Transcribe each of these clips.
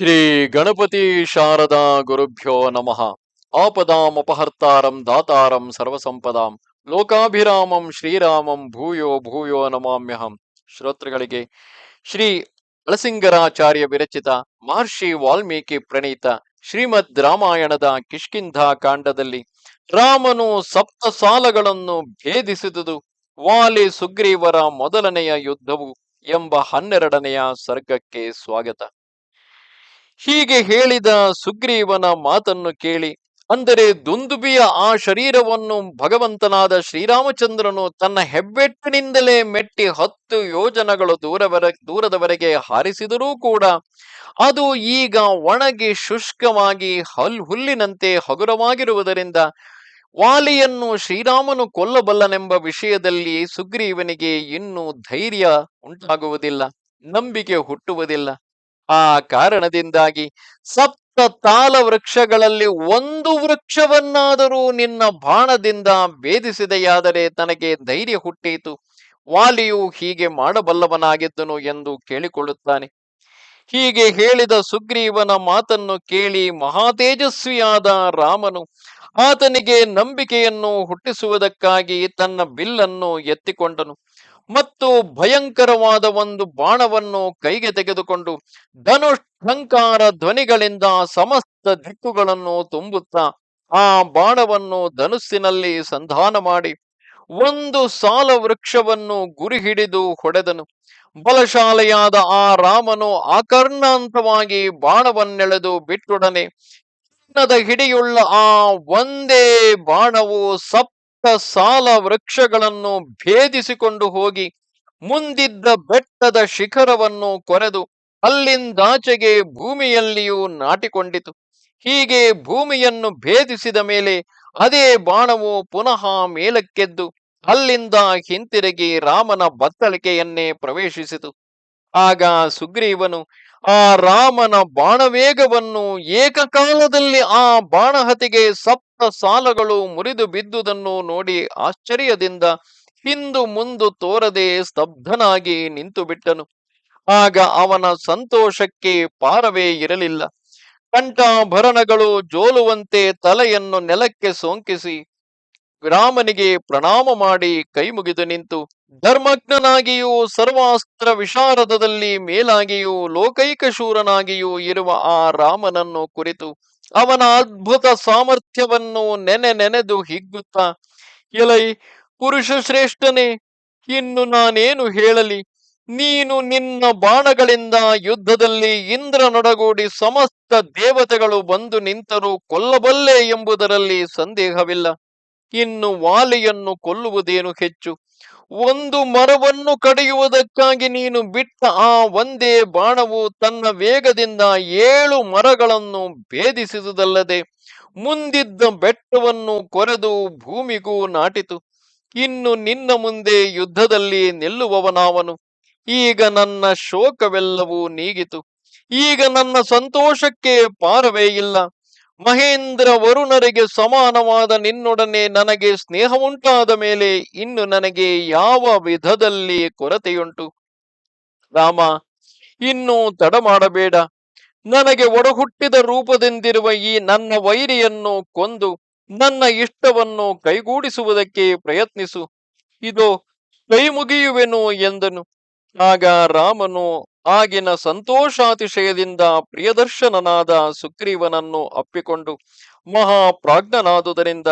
ಶ್ರೀ ಗಣಪತಿ ಶಾರದಾ ಗುರುಭ್ಯೋ ನಮಃ. ಆಪದಾಮಪಹರ್ತಾರಂ ದಾತಾರಂ ಸರ್ವಸಂಪದಾಂ. ಲೋಕಾಭಿರಾಮಂ ಶ್ರೀರಾಮಂ ಭೂಯೋ ಭೂಯೋ ನಮಾಮ್ಯಹಂ. ಶ್ರೋತೃಗಳಿಗೆ ಶ್ರೀ ಅಳಸಿಂಗರಾಚಾರ್ಯ ವಿರಚಿತ ಮಹರ್ಷಿ ವಾಲ್ಮೀಕಿ ಪ್ರಣೀತ ಶ್ರೀಮದ್ ರಾಮಾಯಣದ ಕಿಷ್ಕಿಂಧಾ ಕಾಂಡದಲ್ಲಿ ರಾಮನು ಸಪ್ತ ಸಾಲಗಳನ್ನು ಭೇದಿಸಿದುದು ವಾಲಿ ಸುಗ್ರೀವರ ಮೊದಲನೆಯ ಯುದ್ಧವು ಎಂಬ ಹನ್ನೆರಡನೆಯ ಸರ್ಗಕ್ಕೆ ಸ್ವಾಗತ. ಹೀಗೆ ಹೇಳಿದ ಸುಗ್ರೀವನ ಮಾತನ್ನು ಕೇಳಿ, ಅಂದರೆ ದುಂದುಬಿಯ ಆ ಶರೀರವನ್ನು ಭಗವಂತನಾದ ಶ್ರೀರಾಮಚಂದ್ರನು ತನ್ನ ಹೆಬ್ಬೆಟ್ಟಿನಿಂದಲೇ ಮೆಟ್ಟಿ ಹತ್ತು ಯೋಜನಗಳು ದೂರವರ, ದೂರದವರೆಗೆ ಹಾರಿಸಿದರೂ ಕೂಡ, ಅದು ಈಗ ಒಣಗಿ ಶುಷ್ಕವಾಗಿ ಹಲ್ ಹುಲ್ಲಿನಂತೆ ಹಗುರವಾಗಿರುವುದರಿಂದ ವಾಲಿಯನ್ನು ಶ್ರೀರಾಮನು ಕೊಲ್ಲಬಲ್ಲನೆಂಬ ವಿಷಯದಲ್ಲಿ ಸುಗ್ರೀವನಿಗೆ ಇನ್ನೂ ಧೈರ್ಯ ಉಂಟಾಗುವುದಿಲ್ಲ, ನಂಬಿಕೆ ಹುಟ್ಟುವುದಿಲ್ಲ. ಆ ಕಾರಣದಿಂದಾಗಿ ಸಪ್ತ ತಾಲ ವೃಕ್ಷಗಳಲ್ಲಿ ಒಂದು ವೃಕ್ಷವನ್ನಾದರೂ ನಿನ್ನ ಬಾಣದಿಂದ ಭೇದಿಸಿದೆಯಾದರೆ ತನಗೆ ಧೈರ್ಯ ಹುಟ್ಟಿತು. ವಾಲಿಯು ಹೀಗೆ ಮಾಡಬಲ್ಲವನಾಗಿದ್ದನು ಎಂದು ಕೇಳಿಕೊಳ್ಳುತ್ತಾನೆ. ಹೀಗೆ ಹೇಳಿದ ಸುಗ್ರೀವನ ಮಾತನ್ನು ಕೇಳಿ ಮಹಾತೇಜಸ್ವಿಯಾದ ರಾಮನು ಆತನಿಗೆ ನಂಬಿಕೆಯನ್ನು ಹುಟ್ಟಿಸುವುದಕ್ಕಾಗಿ ತನ್ನ ಬಿಲ್ಲನ್ನು ಎತ್ತಿಕೊಂಡನು. ಮತ್ತು ಭಯಂಕರವಾದ ಒಂದು ಬಾಣವನ್ನು ಕೈಗೆ ತೆಗೆದುಕೊಂಡು ಧನುಷ್ಠಂಕಾರ ಧ್ವನಿಗಳಿಂದ ಸಮಸ್ತ ದಿಕ್ಕುಗಳನ್ನು ತುಂಬುತ್ತಾ ಆ ಬಾಣವನ್ನು ಧನುಸ್ಸಿನಲ್ಲಿ ಸಂಧಾನ ಮಾಡಿ ಒಂದು ಸಾಲ ವೃಕ್ಷವನ್ನು ಗುರಿ ಹಿಡಿದು ಹೊಡೆದನು. ಬಲಶಾಲೆಯಾದ ಆ ರಾಮನು ಆಕರ್ಣಾಂತವಾಗಿ ಬಾಣವನ್ನೆಳೆದು ಬಿಟ್ಟೊಡನೆ. ಹಿಡಿಯುಳ್ಳ ಆ ಒಂದೇ ಬಾಣವು ಸಪ್ತ ಸಾಲ ವೃಕ್ಷಗಳನ್ನು ಭೇದಿಸಿಕೊಂಡು ಹೋಗಿ ಮುಂದಿದ್ದ ಬೆಟ್ಟದ ಶಿಖರವನ್ನು ಕೊರೆದು ಅಲ್ಲಿಂದಾಚೆಗೆ ಭೂಮಿಯಲ್ಲಿಯೂ ನಾಟಿಕೊಂಡಿತು. ಹೀಗೆ ಭೂಮಿಯನ್ನು ಭೇದಿಸಿದ ಮೇಲೆ ಅದೇ ಬಾಣವು ಪುನಃ ಮೇಲಕ್ಕೆದ್ದು ಅಲ್ಲಿಂದ ಹಿಂತಿರುಗಿ ರಾಮನ ಬತ್ತಳಿಕೆಯನ್ನೇ ಪ್ರವೇಶಿಸಿತು. ಆಗ ಸುಗ್ರೀವನು ಆ ರಾಮನ ಬಾಣವೇಗವನ್ನು ಏಕಕಾಲದಲ್ಲಿ ಆ ಬಾಣಹತಿಗೆ ಸಪ್ತ ಸಾಲಗಳು ಮುರಿದು ಬಿದ್ದುದನ್ನು ನೋಡಿ ಆಶ್ಚರ್ಯದಿಂದ ಹಿಂದು ಮುಂದು ತೋರದೆ ಸ್ತಬ್ಧನಾಗಿ ನಿಂತು ಬಿಟ್ಟನು. ಆಗ ಅವನ ಸಂತೋಷಕ್ಕೆ ಪಾರವೇ ಇರಲಿಲ್ಲ. ಕಂಠಾಭರಣಗಳು ಜೋಲುವಂತೆ ತಲೆಯನ್ನು ನೆಲಕ್ಕೆ ಸೋಂಕಿಸಿ ರಾಮನಿಗೆ ಪ್ರಣಾಮ ಮಾಡಿ ಕೈ ಮುಗಿದು ನಿಂತು, ಧರ್ಮಜ್ಞನಾಗಿಯೂ ಸರ್ವಾಸ್ತ್ರ ವಿಶಾರದದಲ್ಲಿ ಮೇಲಾಗಿಯೂ ಲೋಕೈಕ ಶೂರನಾಗಿಯೂ ಇರುವ ಆ ರಾಮನನ್ನು ಕುರಿತು ಅವನ ಅದ್ಭುತ ಸಾಮರ್ಥ್ಯವನ್ನು ನೆನೆ ನೆನೆದು ಹಿಗ್ಗುತ್ತ, ಎಲೈ ಪುರುಷ ಶ್ರೇಷ್ಠನೇ, ಇನ್ನು ನಾನೇನು ಹೇಳಲಿ? ನೀನು ನಿನ್ನ ಬಾಣಗಳಿಂದ ಯುದ್ಧದಲ್ಲಿ ಇಂದ್ರನೊಡಗೂಡಿ ಸಮಸ್ತ ದೇವತೆಗಳು ಬಂದು ನಿಂತರೂ ಕೊಲ್ಲಬಲ್ಲೆ ಎಂಬುದರಲ್ಲಿ ಸಂದೇಹವಿಲ್ಲ. ಇನ್ನು ವಾಲಿಯನ್ನು ಕೊಲ್ಲುವುದೇನು ಹೆಚ್ಚು? ಒಂದು ಮರವನ್ನು ಕಡಿಯುವುದಕ್ಕಾಗಿ ನೀನು ಬಿಟ್ಟ ಆ ಒಂದೇ ಬಾಣವು ತನ್ನ ವೇಗದಿಂದ ಏಳು ಮರಗಳನ್ನು ಭೇದಿಸಿದುದಲ್ಲದೆ ಮುಂದಿದ್ದ ಬೆಟ್ಟವನ್ನು ಕೊರೆದು ಭೂಮಿಗೂ ನಾಟಿತು. ಇನ್ನು ನಿನ್ನ ಮುಂದೆ ಯುದ್ಧದಲ್ಲಿ ನಿಲ್ಲುವವನಾವನು. ಈಗ ನನ್ನ ಶೋಕವೆಲ್ಲವೂ ನೀಗಿತು. ಈಗ ನನ್ನ ಸಂತೋಷಕ್ಕೆ ಪಾರವೇ ಇಲ್ಲ. ಮಹೇಂದ್ರ ವರುಣರಿಗೆ ಸಮಾನವಾದ ನಿನ್ನೊಡನೆ ನನಗೆ ಸ್ನೇಹವುಂಟಾದ ಮೇಲೆ ಇನ್ನು ನನಗೆ ಯಾವ ವಿಧದಲ್ಲಿ ಕೊರತೆಯುಂಟು? ರಾಮ, ಇನ್ನು ತಡ ಮಾಡಬೇಡ. ನನಗೆ ಒಡಹುಟ್ಟಿದ ರೂಪದಿಂದಿರುವ ಈ ನನ್ನ ವೈರಿಯನ್ನು ಕೊಂದು ನನ್ನ ಇಷ್ಟವನ್ನು ಕೈಗೂಡಿಸುವುದಕ್ಕೆ ಪ್ರಯತ್ನಿಸು. ಇದು ಕೈ ಮುಗಿಯುವೆನು ಎಂದನು. ಆಗ ರಾಮನು ಆಗಿನ ಸಂತೋಷಾತಿಶಯದಿಂದ ಪ್ರಿಯದರ್ಶನನಾದ ಸುಗ್ರೀವನನ್ನು ಅಪ್ಪಿಕೊಂಡು ಮಹಾಪ್ರಾಜ್ಞನಾದುದರಿಂದ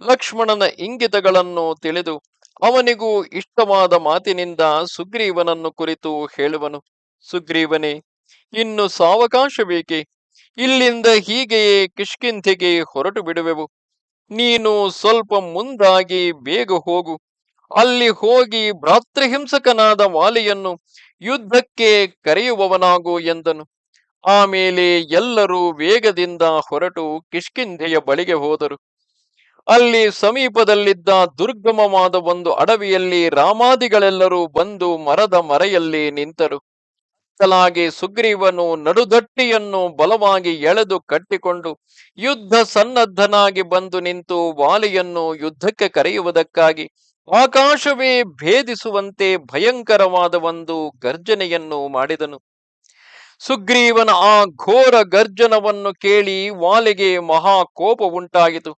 ಲಕ್ಷ್ಮಣನ ಇಂಗಿತಗಳನ್ನು ತಿಳಿದು ಅವನಿಗೂ ಇಷ್ಟವಾದ ಮಾತಿನಿಂದ ಸುಗ್ರೀವನನ್ನು ಕುರಿತು ಹೇಳುವನು. ಸುಗ್ರೀವನೇ, ಇನ್ನು ಸಾವಕಾಶ ಬೇಕೆ ಇಲ್ಲಿಂದ ಹೀಗೆಯೇ ಕಿಷ್ಕಿಂಥೆಗೆ ಹೊರಟು ಬಿಡುವೆವು. ನೀನು ಸ್ವಲ್ಪ ಮುಂದಾಗಿ ಬೇಗ ಹೋಗು. ಅಲ್ಲಿ ಹೋಗಿ ಭ್ರಾತೃಹಿಂಸಕನಾದ ವಾಲಿಯನ್ನು ಯುದ್ಧಕ್ಕೆ ಕರೆಯುವವನಾಗು ಎಂದನು. ಆಮೇಲೆ ಎಲ್ಲರೂ ವೇಗದಿಂದ ಹೊರಟು ಕಿಷ್ಕಿಂಧೆಯ ಬಳಿಗೆ ಹೋದರು. ಅಲ್ಲಿ ಸಮೀಪದಲ್ಲಿದ್ದ ದುರ್ಗಮವಾದ ಒಂದು ಅಡವಿಯಲ್ಲಿ ರಾಮಾದಿಗಳೆಲ್ಲರೂ ಬಂದು ಮರದ ಮರೆಯಲ್ಲಿ ನಿಂತರು. ತಲಾಗಿ ಸುಗ್ರೀವನು ನಡುದಟ್ಟಿಯನ್ನು ಬಲವಾಗಿ ಎಳೆದು ಕಟ್ಟಿಕೊಂಡು ಯುದ್ಧ ಸನ್ನದ್ಧನಾಗಿ ಬಂದು ನಿಂತು ವಾಲಿಯನ್ನು ಯುದ್ಧಕ್ಕೆ ಕರೆಯುವುದಕ್ಕಾಗಿ ಆಕಾಶವೇ ಭೇದಿಸುವಂತೆ ಭಯಂಕರವಾದ ಒಂದು ಗರ್ಜನೆಯನ್ನು ಮಾಡಿದನು. ಸುಗ್ರೀವನ ಆ ಘೋರ ಗರ್ಜನವನ್ನು ಕೇಳಿ ವಾಲೆಗೆ ಮಹಾ ಕೋಪ ಉಂಟಾಯಿತು.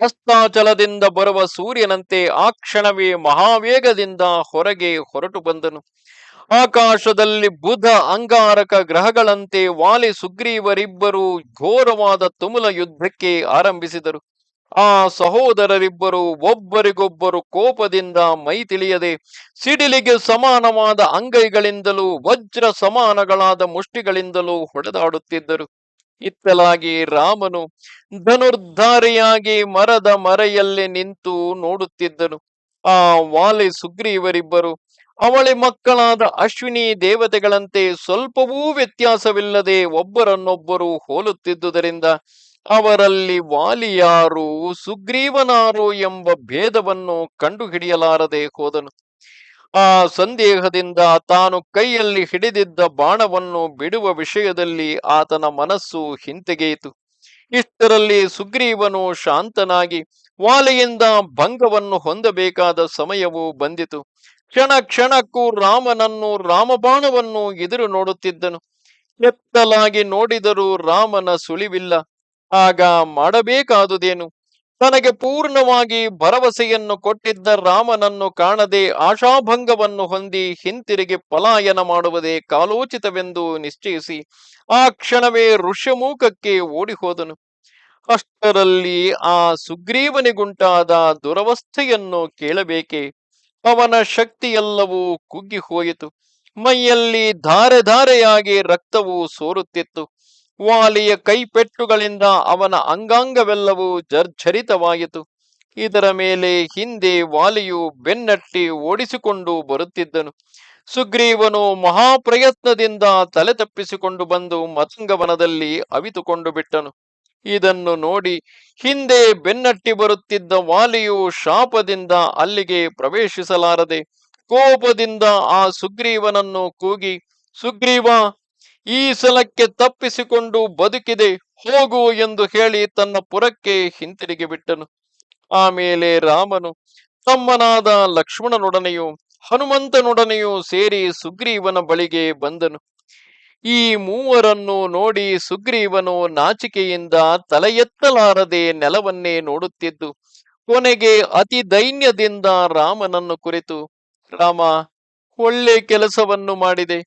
ಅಸ್ತಾಚಲದಿಂದ ಬರುವ ಸೂರ್ಯನಂತೆ ಆ ಕ್ಷಣವೇ ಮಹಾವೇಗದಿಂದ ಹೊರಗೆ ಹೊರಟು ಬಂದನು. ಆಕಾಶದಲ್ಲಿ ಬುಧ ಅಂಗಾರಕ ಗ್ರಹಗಳಂತೆ ವಾಲೆ ಸುಗ್ರೀವರಿಬ್ಬರು ಘೋರವಾದ ತುಮುಲ ಯುದ್ಧಕ್ಕೆ ಆರಂಭಿಸಿದರು. ಆ ಸಹೋದರರಿಬ್ಬರು ಒಬ್ಬರಿಗೊಬ್ಬರು ಕೋಪದಿಂದ ಮೈ ತಿಳಿಯದೆ ಸಿಡಿಲಿಗೆ ಸಮಾನವಾದ ಅಂಗೈಗಳಿಂದಲೂ ವಜ್ರ ಸಮಾನಗಳಾದ ಮುಷ್ಟಿಗಳಿಂದಲೂ ಹೊಡೆದಾಡುತ್ತಿದ್ದರು. ಇತ್ತಲಾಗಿ ರಾಮನು ಧನುರ್ಧಾರಿಯಾಗಿ ಮರದ ಮರೆಯಲ್ಲಿ ನಿಂತು ನೋಡುತ್ತಿದ್ದನು. ಆ ವಾಲೆ ಸುಗ್ರೀವರಿಬ್ಬರು ಅವಳಿ ಮಕ್ಕಳಾದ ಅಶ್ವಿನಿ ದೇವತೆಗಳಂತೆ ಸ್ವಲ್ಪವೂ ವ್ಯತ್ಯಾಸವಿಲ್ಲದೆ ಒಬ್ಬರನ್ನೊಬ್ಬರು ಹೋಲುತ್ತಿದ್ದುದರಿಂದ ಅವರಲ್ಲಿ ವಾಲಿಯಾರು ಸುಗ್ರೀವನಾರು ಎಂಬ ಭೇದವನ್ನು ಕಂಡುಹಿಡಿಯಲಾರದೆ ಹೋದನು. ಆ ಸಂದೇಹದಿಂದ ತಾನು ಕೈಯಲ್ಲಿ ಹಿಡಿದಿದ್ದ ಬಾಣವನ್ನು ಬಿಡುವ ವಿಷಯದಲ್ಲಿ ಆತನ ಮನಸ್ಸು ಹಿಂತೆಗೆಯಿತು. ಇಷ್ಟರಲ್ಲಿ ಸುಗ್ರೀವನು ಶಾಂತನಾಗಿ ವಾಲೆಯಿಂದ ಭಂಗವನ್ನು ಹೊಂದಬೇಕಾದ ಸಮಯವು ಬಂದಿತು. ಕ್ಷಣ ಕ್ಷಣಕ್ಕೂ ರಾಮನನ್ನು ರಾಮಬಾಣವನ್ನು ಎದುರು ನೋಡುತ್ತಿದ್ದನು. ಎತ್ತಲಾಗಿ ನೋಡಿದರೂ ರಾಮನ ಸುಳಿವಿಲ್ಲ. ಆಗ ಮಾಡಬೇಕಾದುದೇನು? ತನಗೆ ಪೂರ್ಣವಾಗಿ ಭರವಸೆಯನ್ನು ಕೊಟ್ಟಿದ್ದ ರಾಮನನ್ನು ಕಾಣದೆ ಆಶಾಭಂಗವನ್ನು ಹೊಂದಿ ಹಿಂತಿರುಗಿ ಪಲಾಯನ ಮಾಡುವುದೇ ಕಾಲೋಚಿತವೆಂದು ನಿಶ್ಚಯಿಸಿ ಆ ಕ್ಷಣವೇ ಋಷ್ಯಮೂಕಕ್ಕೆ ಓಡಿಹೋದನು. ಅಷ್ಟರಲ್ಲಿ ಆ ಸುಗ್ರೀವನಿಗುಂಟಾದ ದುರವಸ್ಥೆಯನ್ನು ಕೇಳಬೇಕೆ? ಅವನ ಶಕ್ತಿಯೆಲ್ಲವೂ ಕುಗ್ಗಿ ಹೋಯಿತು ಮೈಯಲ್ಲಿ ಧಾರೆ ಧಾರೆಯಾಗಿ ರಕ್ತವು ಸೋರುತ್ತಿತ್ತು. ವಾಲಿಯ ಕೈಪೆಟ್ಟುಗಳಿಂದ ಅವನ ಅಂಗಾಂಗವೆಲ್ಲವೂ ಜರ್ಝರಿತವಾಯಿತು ಇದರ ಮೇಲೆ ಹಿಂದೆ ವಾಲಿಯು ಬೆನ್ನಟ್ಟಿ ಓಡಿಸಿಕೊಂಡು ಬರುತ್ತಿದ್ದನು. ಸುಗ್ರೀವನು ಮಹಾಪ್ರಯತ್ನದಿಂದ ತಲೆ ತಪ್ಪಿಸಿಕೊಂಡು ಬಂದು ಮತಂಗವನದಲ್ಲಿ ಅವಿತುಕೊಂಡು ಬಿಟ್ಟನು. ಇದನ್ನು ನೋಡಿ ಹಿಂದೆ ಬೆನ್ನಟ್ಟಿ ಬರುತ್ತಿದ್ದ ವಾಲಿಯು ಶಾಪದಿಂದ ಅಲ್ಲಿಗೆ ಪ್ರವೇಶಿಸಲಾರದೆ, ಕೋಪದಿಂದ ಆ ಸುಗ್ರೀವನನ್ನು ಕೂಗಿ, ಸುಗ್ರೀವ ಈ ಸಲಕ್ಕೆ ತಪ್ಪಿಸಿಕೊಂಡು ಬದುಕಿದೆ, ಹೋಗು ಎಂದು ಹೇಳಿ ತನ್ನ ಪುರಕ್ಕೆ ಹಿಂತಿರುಗಿ ಬಿಟ್ಟನು. ಆಮೇಲೆ ರಾಮನು ತಮ್ಮನಾದ ಲಕ್ಷ್ಮಣನೊಡನೆಯೂ ಹನುಮಂತನೊಡನೆಯೂ ಸೇರಿ ಸುಗ್ರೀವನ ಬಳಿಗೆ ಬಂದನು. ಈ ಮೂವರನ್ನು ನೋಡಿ ಸುಗ್ರೀವನು ನಾಚಿಕೆಯಿಂದ ತಲೆ ಎತ್ತಲಾರದೆ ನೆಲವನ್ನೇ ನೋಡುತ್ತಿದ್ದು, ಕೊನೆಗೆ ಅತಿ ದೈನ್ಯದಿಂದ ರಾಮನನ್ನು ಕುರಿತು, ರಾಮ, ಒಳ್ಳೆ ಕೆಲಸವನ್ನು ಮಾಡಿದೆ.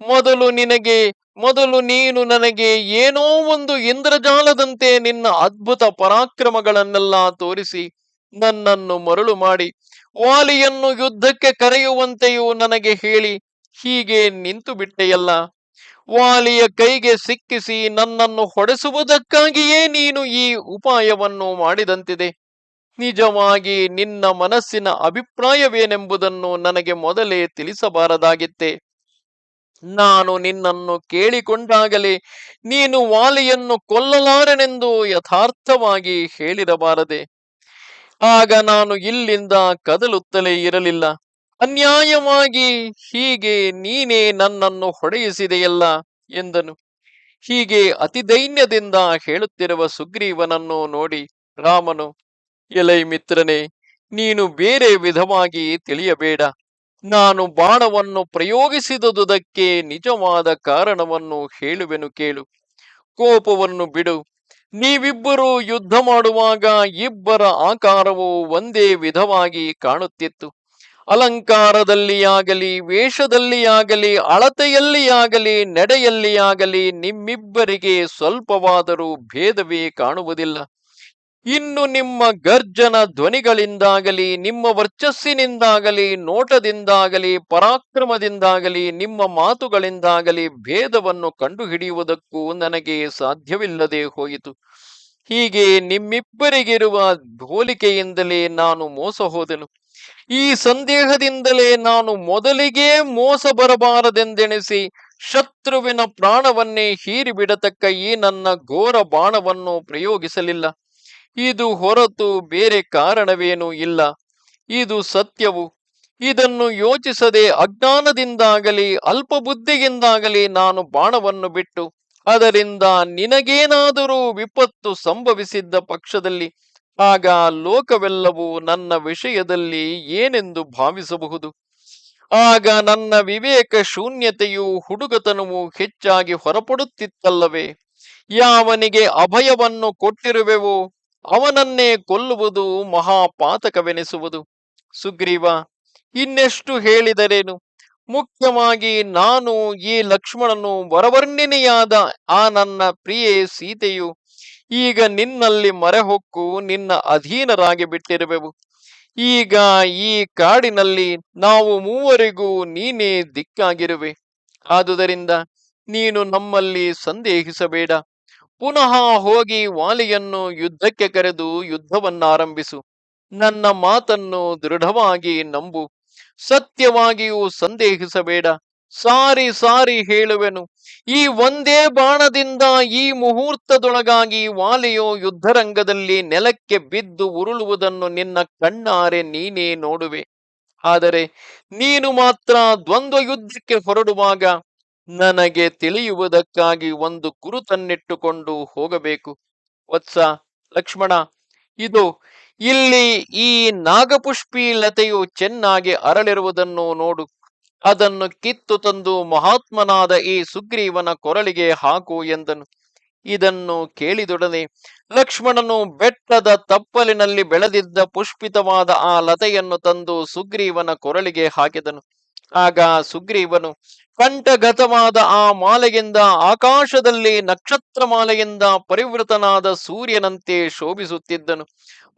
ಮೊದಲು ನಿನಗೆ ಮೊದಲು ನೀನು ನನಗೆ ಏನೋ ಒಂದು ಇಂದ್ರಜಾಲದಂತೆ ನಿನ್ನ ಅದ್ಭುತ ಪರಾಕ್ರಮಗಳನ್ನೆಲ್ಲ ತೋರಿಸಿ ನನ್ನನ್ನು ಮರಳು ಮಾಡಿ, ವಾಲಿಯನ್ನು ಯುದ್ಧಕ್ಕೆ ಕರೆಯುವಂತೆಯೂ ನನಗೆ ಹೇಳಿ, ಹೀಗೆ ನಿಂತು ಬಿಟ್ಟೆಯಲ್ಲ. ವಾಲಿಯ ಕೈಗೆ ಸಿಕ್ಕಿಸಿ ನನ್ನನ್ನು ಹೊಡೆಸುವುದಕ್ಕಾಗಿಯೇ ನೀನು ಈ ಉಪಾಯವನ್ನು ಮಾಡಿದಂತಿದೆ. ನಿಜವಾಗಿ ನಿನ್ನ ಮನಸ್ಸಿನ ಅಭಿಪ್ರಾಯವೇನೆಂಬುದನ್ನು ನನಗೆ ಮೊದಲೇ ತಿಳಿಸಬಾರದಾಗಿತ್ತೆ. ನಾನು ನಿನ್ನನ್ನು ಕೇಳಿಕೊಂಡಾಗಲೇ ನೀನು ವಾಲಿಯನ್ನು ಕೊಲ್ಲಲಾರನೆಂದು ಯಥಾರ್ಥವಾಗಿ ಹೇಳಿರಬಾರದೆ. ಆಗ ನಾನು ಇಲ್ಲಿಂದ ಕದಲುತ್ತಲೇ ಇರಲಿಲ್ಲ. ಅನ್ಯಾಯವಾಗಿ ಹೀಗೆ ನೀನೇ ನನ್ನನ್ನು ಹೊಡೆಯಿಸಿದೆಯಲ್ಲ ಎಂದನು. ಹೀಗೆ ಅತಿ ದೈನ್ಯದಿಂದ ಹೇಳುತ್ತಿರುವ ಸುಗ್ರೀವನನ್ನು ನೋಡಿ ರಾಮನು, ಎಲೈ ಮಿತ್ರನೇ, ನೀನು ಬೇರೆ ವಿಧವಾಗಿ ತಿಳಿಯಬೇಡ. ನಾನು ಬಾಣವನ್ನು ಪ್ರಯೋಗಿಸಿದುದಕ್ಕೆ ನಿಜವಾದ ಕಾರಣವನ್ನು ಹೇಳುವೆನು ಕೇಳು. ಕೋಪವನ್ನು ಬಿಡು. ನೀವಿಬ್ಬರು ಯುದ್ಧ ಮಾಡುವಾಗ ಇಬ್ಬರ ಆಕಾರವು ಒಂದೇ ವಿಧವಾಗಿ ಕಾಣುತ್ತಿತ್ತು. ಅಲಂಕಾರದಲ್ಲಿಯಾಗಲಿ, ವೇಷದಲ್ಲಿಯಾಗಲಿ, ಅಳತೆಯಲ್ಲಿಯಾಗಲಿ, ನಡೆಯಲ್ಲಿಯಾಗಲಿ ನಿಮ್ಮಿಬ್ಬರಿಗೆ ಸ್ವಲ್ಪವಾದರೂ ಭೇದವೇ ಕಾಣುವುದಿಲ್ಲ. ಇನ್ನು ನಿಮ್ಮ ಗರ್ಜನ ಧ್ವನಿಗಳಿಂದಾಗಲಿ, ನಿಮ್ಮ ವರ್ಚಸ್ಸಿನಿಂದಾಗಲಿ, ನೋಟದಿಂದಾಗಲಿ, ಪರಾಕ್ರಮದಿಂದಾಗಲಿ, ನಿಮ್ಮ ಮಾತುಗಳಿಂದಾಗಲಿ ಭೇದವನ್ನು ಕಂಡುಹಿಡಿಯುವುದಕ್ಕೂ ನನಗೆ ಸಾಧ್ಯವಿಲ್ಲದೆ ಹೋಯಿತು. ಹೀಗೆ ನಿಮ್ಮಿಬ್ಬರಿಗಿರುವ ಹೋಲಿಕೆಯಿಂದಲೇ ನಾನು ಮೋಸ ಹೋದೆನು. ಈ ಸಂದೇಹದಿಂದಲೇ ನಾನು ಮೊದಲಿಗೆ ಮೋಸ ಬರಬಾರದೆಂದೆಣಿಸಿ, ಶತ್ರುವಿನ ಪ್ರಾಣವನ್ನೇ ಹೀರಿಬಿಡತಕ್ಕ ಈ ನನ್ನ ಘೋರ ಬಾಣವನ್ನು ಪ್ರಯೋಗಿಸಲಿಲ್ಲ. ಇದು ಹೊರತು ಬೇರೆ ಕಾರಣವೇನೂ ಇಲ್ಲ. ಇದು ಸತ್ಯವು. ಇದನ್ನು ಯೋಚಿಸದೆ ಅಜ್ಞಾನದಿಂದಾಗಲಿ ಅಲ್ಪ ಬುದ್ಧಿಯಿಂದಾಗಲಿ ನಾನು ಬಾಣವನ್ನು ಬಿಟ್ಟು, ಅದರಿಂದ ನಿನಗೇನಾದರೂ ವಿಪತ್ತು ಸಂಭವಿಸಿದ್ದ ಪಕ್ಷದಲ್ಲಿ, ಆಗ ಲೋಕವೆಲ್ಲವೂ ನನ್ನ ವಿಷಯದಲ್ಲಿ ಏನೆಂದು ಭಾವಿಸಬಹುದು? ಆಗ ನನ್ನ ವಿವೇಕ ಶೂನ್ಯತೆಯು ಹುಡುಗತನವು ಹೆಚ್ಚಾಗಿ ಹೊರಪಡುತ್ತಿತ್ತಲ್ಲವೇ? ಯಾವನಿಗೆ ಅಭಯವನ್ನು ಕೊಟ್ಟಿರುವೆವೋ? ಅವನನ್ನೇ ಕೊಲ್ಲುವುದು ಮಹಾಪಾತಕವೆನಿಸುವುದು. ಸುಗ್ರೀವ, ಇನ್ನೆಷ್ಟು ಹೇಳಿದರೇನು? ಮುಖ್ಯವಾಗಿ ನಾನು ಈ ಲಕ್ಷ್ಮಣನು ವರವರ್ಣಿನಿಯಾದ ಆ ನನ್ನ ಪ್ರಿಯೆ ಸೀತೆಯು, ಈಗ ನಿನ್ನಲ್ಲಿ ಮರೆಹೊಕ್ಕು ನಿನ್ನ ಅಧೀನರಾಗಿ ಬಿಟ್ಟಿರುವೆವು. ಈಗ ಈ ಕಾಡಿನಲ್ಲಿ ನಾವು ಮೂವರಿಗೂ ನೀನೇ ದಿಕ್ಕಾಗಿರುವೆ. ಆದುದರಿಂದ ನೀನು ನಮ್ಮಲ್ಲಿ ಸಂದೇಹಿಸಬೇಡ. ಪುನಃ ಹೋಗಿ ವಾಲಿಯನ್ನು ಯುದ್ಧಕ್ಕೆ ಕರೆದು ಯುದ್ಧವನ್ನಾರಂಭಿಸು. ನನ್ನ ಮಾತನ್ನು ದೃಢವಾಗಿ ನಂಬು. ಸತ್ಯವಾಗಿಯೂ ಸಂದೇಹಿಸಬೇಡ. ಸಾರಿ ಸಾರಿ ಹೇಳುವೆನು. ಈ ಒಂದೇ ಬಾಣದಿಂದ ಈ ಮುಹೂರ್ತದೊಳಗಾಗಿ ವಾಲಿಯು ಯುದ್ಧರಂಗದಲ್ಲಿ ನೆಲಕ್ಕೆ ಬಿದ್ದು ಉರುಳುವುದನ್ನು ನಿನ್ನ ಕಣ್ಣಾರೆ ನೀನೇ ನೋಡುವೆ. ಆದರೆ ನೀನು ಮಾತ್ರ ದ್ವಂದ್ವ ಯುದ್ಧಕ್ಕೆ ಹೊರಡುವಾಗ ನನಗೆ ತಿಳಿಯುವುದಕ್ಕಾಗಿ ಒಂದು ಕುರುತನ್ನಿಟ್ಟುಕೊಂಡು ಹೋಗಬೇಕು. ವತ್ಸ ಲಕ್ಷ್ಮಣ, ಇದು ಇಲ್ಲಿ ಈ ನಾಗಪುಷ್ಪಿ ಲತೆಯು ಚೆನ್ನಾಗಿ ಅರಳಿರುವುದನ್ನು ನೋಡು. ಅದನ್ನು ಕಿತ್ತು ತಂದು ಮಹಾತ್ಮನಾದ ಈ ಸುಗ್ರೀವನ ಕೊರಳಿಗೆ ಹಾಕು ಎಂದನು. ಇದನ್ನು ಕೇಳಿದೊಡನೆ ಲಕ್ಷ್ಮಣನು ಬೆಟ್ಟದ ತಪ್ಪಲಿನಲ್ಲಿ ಬೆಳೆದಿದ್ದ ಪುಷ್ಪಿತವಾದ ಆ ಲತೆಯನ್ನು ತಂದು ಸುಗ್ರೀವನ ಕೊರಳಿಗೆ ಹಾಕಿದನು. ಆಗ ಸುಗ್ರೀವನು, ಕಂಠಗತವಾದ ಆ ಮಾಲೆಯಿಂದ, ಆಕಾಶದಲ್ಲಿ ನಕ್ಷತ್ರ ಮಾಲೆಯಿಂದ ಪರಿವೃತನಾದ ಸೂರ್ಯನಂತೆ ಶೋಭಿಸುತ್ತಿದ್ದನು.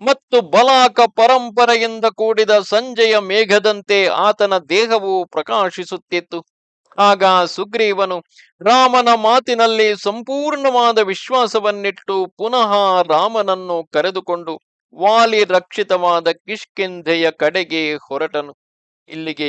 ಮತ್ತು ಬಲಾಕ ಪರಂಪರೆಯಿಂದ ಕೂಡಿದ ಸಂಜೆಯ ಮೇಘದಂತೆ ಆತನ ದೇಹವು ಪ್ರಕಾಶಿಸುತ್ತಿತ್ತು. ಆಗ ಸುಗ್ರೀವನು, ರಾಮನ ಮಾತಿನಲ್ಲಿ ಸಂಪೂರ್ಣವಾದ ವಿಶ್ವಾಸವನ್ನಿಟ್ಟು ಪುನಃ ರಾಮನನ್ನು ಕರೆದುಕೊಂಡು ವಾಲಿ ರಕ್ಷಿತವಾದ ಕಿಷ್ಕಿಂಧೆಯ ಕಡೆಗೆ ಹೊರಟನು. ಇಲ್ಲಿಗೆ